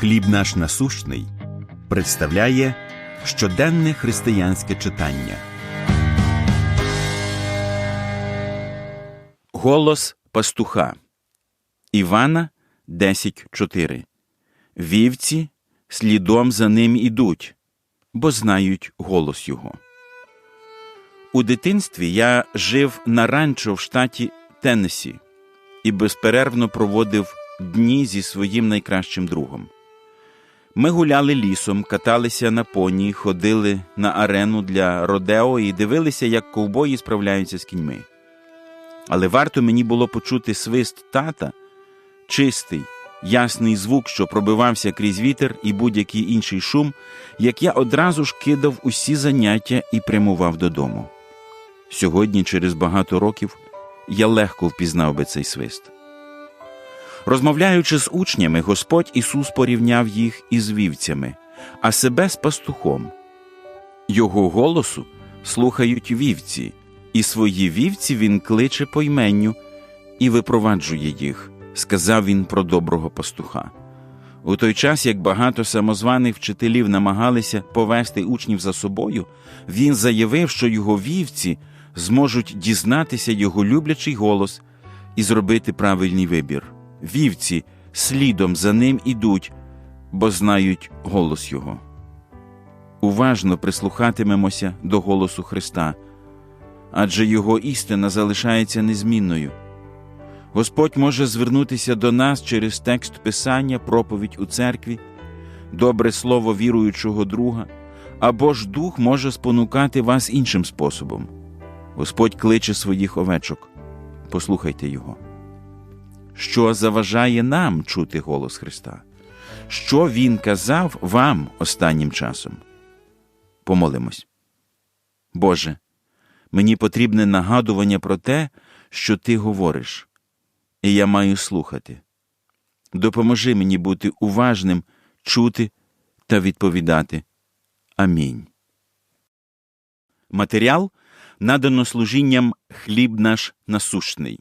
Хліб наш насущний представляє щоденне християнське читання. Голос пастуха Івана 10.4 Вівці слідом за ним ідуть, бо знають голос його. У дитинстві я жив на ранчо в штаті Теннессі і безперервно проводив дні зі своїм найкращим другом. Ми гуляли лісом, каталися на поні, ходили на арену для родео і дивилися, як ковбої справляються з кіньми. Але варто мені було почути свист тата, чистий, ясний звук, що пробивався крізь вітер і будь-який інший шум, як я одразу ж кидав усі заняття і прямував додому. Сьогодні, через багато років, я легко впізнав би цей свист. Розмовляючи з учнями, Господь Ісус порівняв їх із вівцями, а себе з пастухом. Його голосу слухають вівці, і свої вівці він кличе по йменню і випроваджує їх, сказав він про доброго пастуха. У той час, як багато самозваних вчителів намагалися повести учнів за собою, він заявив, що його вівці зможуть дізнатися його люблячий голос і зробити правильний вибір. Вівці слідом за ним ідуть, бо знають голос Його. Уважно прислухатимемося до голосу Христа, адже Його істина залишається незмінною. Господь може звернутися до нас через текст Писання, проповідь у церкві, добре слово віруючого друга, або ж Дух може спонукати вас іншим способом. Господь кличе своїх овечок. Послухайте Його. Що заважає нам чути голос Христа? Що Він казав вам останнім часом? Помолимось. Боже, мені потрібне нагадування про те, що Ти говориш, і я маю слухати. Допоможи мені бути уважним, чути та відповідати. Амінь. Матеріал надано служінням хліб наш насущний